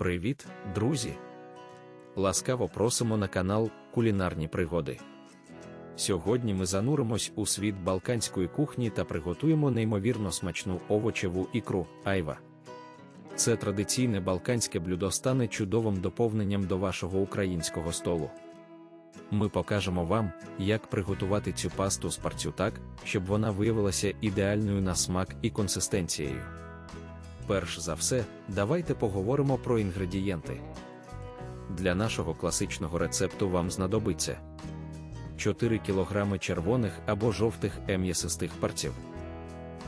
Привіт, друзі! Ласкаво просимо на канал Кулінарні пригоди. Сьогодні ми зануримось у світ балканської кухні та приготуємо неймовірно смачну овочеву ікру айва. Це традиційне балканське блюдо стане чудовим доповненням до вашого українського столу. Ми покажемо вам, як приготувати цю пасту з парцю так, щоб вона виявилася ідеальною на смак і консистенцією. Перш за все, давайте поговоримо про інгредієнти. Для нашого класичного рецепту вам знадобиться 4 кг червоних або жовтих ем'ясистих парців.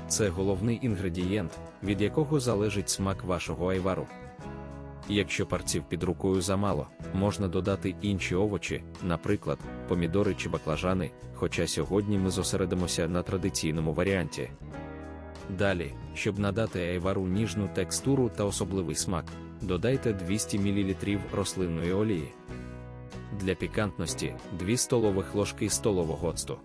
Це головний інгредієнт, від якого залежить смак вашого айвару. Якщо парців під рукою замало, можна додати інші овочі, наприклад, помідори чи баклажани, хоча сьогодні ми зосередимося на традиційному варіанті. Далі, щоб надати айвару ніжну текстуру та особливий смак, додайте 200 мл рослинної олії. Для пікантності 2 столових ложки столового оцту.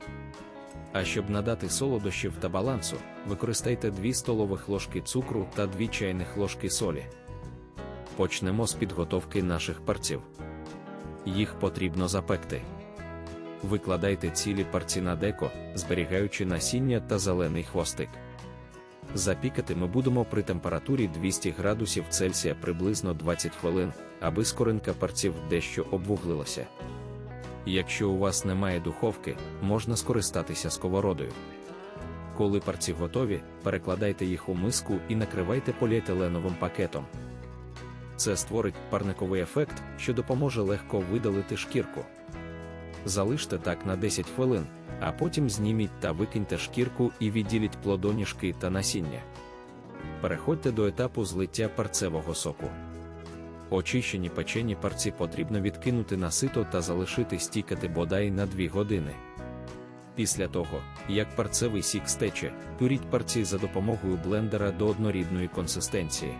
А щоб надати солодощів та балансу, використайте 2 столових ложки цукру та 2 чайних ложки солі. Почнемо з підготовки наших парців. Їх потрібно запекти. Викладайте цілі парці на деко, зберігаючи насіння та зелений хвостик. Запікати ми будемо при температурі 200 градусів Цельсія приблизно 20 хвилин, аби скоринка парців дещо обвуглилася. Якщо у вас немає духовки, можна скористатися сковородою. Коли парці готові, перекладайте їх у миску і накривайте поліетиленовим пакетом. Це створить парниковий ефект, що допоможе легко видалити шкірку. Залиште так на 10 хвилин, а потім зніміть та викиньте шкірку і відділіть плодоніжки та насіння. Переходьте до етапу злиття парцевого соку. Очищені печені парці потрібно відкинути на сито та залишити стікати бодай на 2 години. Після того, як парцевий сік стече, пюріть парці за допомогою блендера до однорідної консистенції.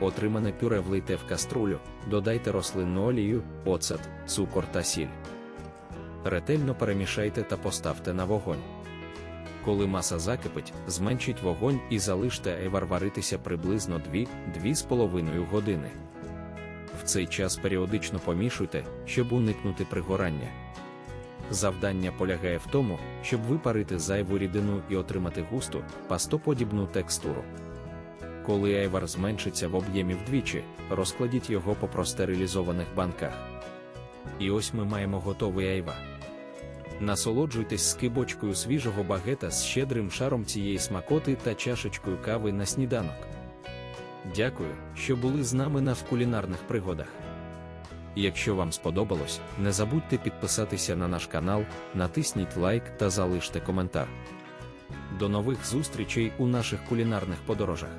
Отримане пюре влийте в каструлю, додайте рослинну олію, оцет, цукор та сіль. Ретельно перемішайте та поставте на вогонь. Коли маса закипить, зменшіть вогонь і залиште айвар варитися приблизно 2-2,5 години. В цей час періодично помішуйте, щоб уникнути пригорання. Завдання полягає в тому, щоб випарити зайву рідину і отримати густу, пастоподібну текстуру. Коли айвар зменшиться в об'ємі вдвічі, розкладіть його по простерилізованих банках. І ось ми маємо готовий айвар. Насолоджуйтесь скибочкою свіжого багета з щедрим шаром цієї смакоти та чашечкою кави на сніданок. Дякую, що були з нами на кулінарних пригодах. Якщо вам сподобалось, не забудьте підписатися на наш канал, натисніть лайк та залиште коментар. До нових зустрічей у наших кулінарних подорожах.